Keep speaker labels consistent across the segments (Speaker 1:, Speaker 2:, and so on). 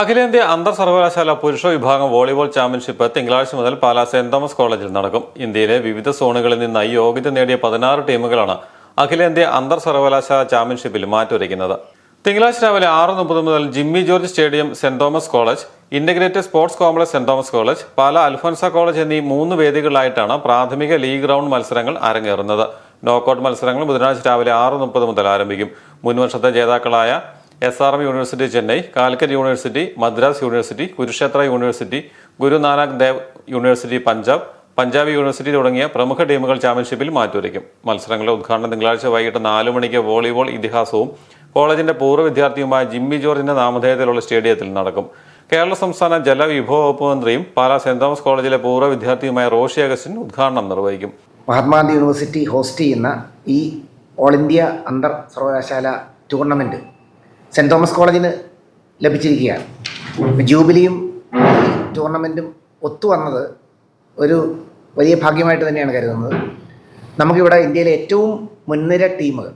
Speaker 1: അഖിലേന്ത്യാ അന്തർ സർവകലാശാല പുരുഷ വിഭാഗം വോളിബോൾ ചാമ്പ്യൻഷിപ്പ് തിങ്കളാഴ്ച മുതൽ പാലാ സെന്റ് തോമസ് കോളേജിൽ നടക്കും. ഇന്ത്യയിലെ വിവിധ സോണുകളിൽ നിന്നായി യോഗ്യത നേടിയ പതിനാറ് ടീമുകളാണ് അഖിലേന്ത്യാ അന്തർ സർവകലാശാല ചാമ്പ്യൻഷിപ്പിൽ മാറ്റുരയ്ക്കുന്നത്. തിങ്കളാഴ്ച രാവിലെ ആറ് മുപ്പത് മുതൽ Jimmy George stadium saint Thomas college integrated sports complex saint Thomas college Pala Alphonsa college എന്നീ മൂന്ന് വേദികളിലായിട്ടാണ് പ്രാഥമിക ലീഗ് റൗണ്ട് മത്സരങ്ങൾ അരങ്ങേറുന്നത്. നോക്കൌട്ട് മത്സരങ്ങൾ ബുധനാഴ്ച രാവിലെ ആറ് മുപ്പത് മുതൽ ആരംഭിക്കും. മുൻവർഷത്തെ ജേതാക്കളായ S R M university Chennai Calicut university Madras university Kurukshetra university Guru Nanak Dev university Punjab Punjab university തുടങ്ങിയ പ്രമുഖ ടീമുകൾ ചാമ്പ്യൻഷിപ്പിൽ മാറ്റുരയ്ക്കും. മത്സരങ്ങളുടെ ഉദ്ഘാടനം തിങ്കളാഴ്ച വൈകിട്ട് നാല് മണിക്ക് വോളിബോൾ ഇതിഹാസവും കോളേജിന്റെ പൂർവ വിദ്യാർത്ഥിയുമായ ജിമ്മി ജോർജിന്റെ നാമധേയത്തിലുള്ള സ്റ്റേഡിയത്തിൽ നടക്കും. കേരള സംസ്ഥാന ജലവിഭവ വകുപ്പ് മന്ത്രിയും പാലാ സെന്റ് തോമസ് കോളേജിലെ പൂർവ വിദ്യാർത്ഥിയുമായ റോഷി അഗസ്റ്റിൻ ഉദ്ഘാടനം നിർവഹിക്കും.
Speaker 2: മഹാത്മാഗാന്ധി യൂണിവേഴ്സിറ്റി ഹോസ്റ്റ് ചെയ്യുന്ന ഈ ഓൾ ഇന്ത്യ അന്തർ സർവകലാശാല ടൂർണമെന്റ് സെന്റ് തോമസ് കോളേജിന് ലഭിച്ചിരിക്കുകയാണ്. ജൂബിലിയും ടൂർണമെന്റും ഒത്തു വന്നത് ഒരു വലിയ ഭാഗ്യമായിട്ട് തന്നെയാണ് കരുതുന്നത്. നമുക്കിവിടെ ഇന്ത്യയിലെ ഏറ്റവും മുൻനിര ടീമുകൾ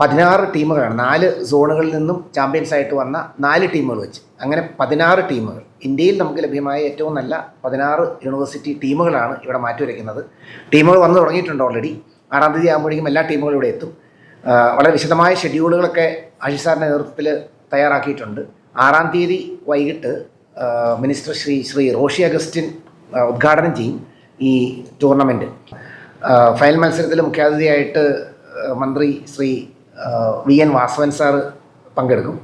Speaker 2: പതിനാറ് ടീമുകളാണ്. നാല് സോണുകളിൽ നിന്നും ചാമ്പ്യൻസ് ആയിട്ട് വന്ന നാല് ടീമുകൾ വെച്ച്. അങ്ങനെ പതിനാറ് ടീമുകൾ. ഇന്ത്യയിൽ നമുക്ക് ലഭ്യമായ ഏറ്റവും നല്ല പതിനാറ് യൂണിവേഴ്സിറ്റി ടീമുകളാണ് ഇവിടെ മാറ്റിവരയ്ക്കുന്നത് ടീമുകൾ വന്നു തുടങ്ങിയിട്ടുണ്ട് ഓൾറെഡി ആറാം തീയതി ആകുമ്പോഴേക്കും എല്ലാ ടീമുകളും ഇവിടെ എത്തും. വളരെ വിശദമായ ഷെഡ്യൂളുകളൊക്കെ ആഷിഷ് സാറിന്റെ നേതൃത്വത്തിൽ തയ്യാറാക്കിയിട്ടുണ്ട്. ആറാം തീയതി വൈകിട്ട് മിനിസ്റ്റർ ശ്രീ ശ്രീ റോഷി അഗസ്റ്റിൻ ഉദ്ഘാടനം ചെയ്യും ഈ ടൂർണമെന്റ്. ഫൈനൽ മത്സരത്തിൽ മുഖ്യാതിഥിയായിട്ട് മന്ത്രി Shri V N Vasavan sir പങ്കെടുക്കും.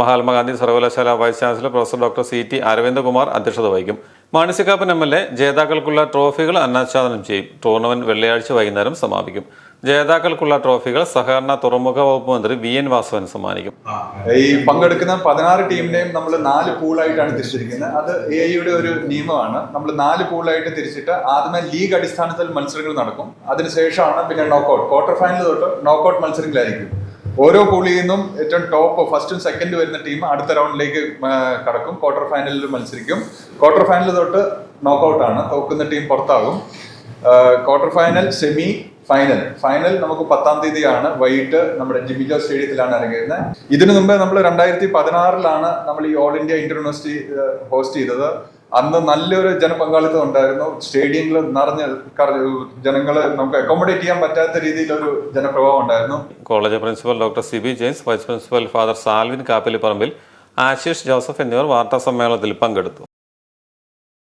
Speaker 1: മഹാത്മാഗാന്ധി സർവകലാശാല vice chancellor professor doctor C T Aravindakumar അധ്യക്ഷത വഹിക്കും. മാണിസിക്കാപ്പൻ എം എൽ എ ജേതാക്കൾക്കുള്ള ട്രോഫികൾ അനാച്ഛാദനം ചെയ്യും. ടൂർണമെന്റ് വെള്ളിയാഴ്ച വൈകുന്നേരം സമാപിക്കും. ജേതാക്കൾക്കുള്ള ട്രോഫികൾ സഹകരണ തുറമുഖ വകുപ്പ് മന്ത്രി വി എൻ വാസവൻ സമ്മാനിക്കും.
Speaker 3: ഈ പങ്കെടുക്കുന്ന പതിനാറ് ടീമിനെയും നമ്മൾ നാല് പൂളായിട്ടാണ് തിരിച്ചിരിക്കുന്നത്. അത് എ ഐയുടെ ഒരു നിയമമാണ്. നമ്മൾ നാല് പൂളായിട്ട് തിരിച്ചിട്ട് ആദ്യമേ ലീഗ് അടിസ്ഥാനത്തിൽ മത്സരങ്ങൾ നടക്കും. അതിനുശേഷമാണ് പിന്നെ നോക്കൗട്ട് ക്വാർട്ടർ ഫൈനൽ തൊട്ട് നോക്കൗട്ട് മത്സരങ്ങളായിരിക്കും. ഓരോ പൂളിൽ നിന്നും ഏറ്റവും ടോപ്പ് ഫസ്റ്റും സെക്കൻഡ് വരുന്ന ടീം അടുത്ത റൗണ്ടിലേക്ക് കടക്കും. ക്വാർട്ടർ ഫൈനലിൽ മത്സരിക്കും. ക്വാർട്ടർ ഫൈനൽ തൊട്ട് നോക്കൗട്ട് ആണ്. തോക്കുന്ന team പുറത്താകും. Quarter final semi final final നമുക്ക് പത്താം തീയതിയാണ്. വൈകിട്ട് നമ്മുടെ ജിമിജോ സ്റ്റേഡിയത്തിലാണ് ഇറങ്ങിയിരുന്നത് ഇതിനു മുമ്പ് നമ്മൾ രണ്ടായിരത്തി പതിനാറിലാണ് നമ്മൾ ഈ all India inter university host ചെയ്തത്. അന്ന് നല്ലൊരു ജനപങ്കാളിത്തം ഉണ്ടായിരുന്നു. സ്റ്റേഡിയങ്ങൾ നിറഞ്ഞ ജനങ്ങളെ നമുക്ക് അക്കോമഡേറ്റ് ചെയ്യാൻ പറ്റാത്ത രീതിയിലൊരു ജനപ്രഭാവം ഉണ്ടായിരുന്നു.
Speaker 1: College principal doctor Sibi James vice principal father Salvin Kappilipparambil Ashish Joseph എന്നിവർ വാർത്താ സമ്മേളനത്തിൽ പങ്കെടുത്തു.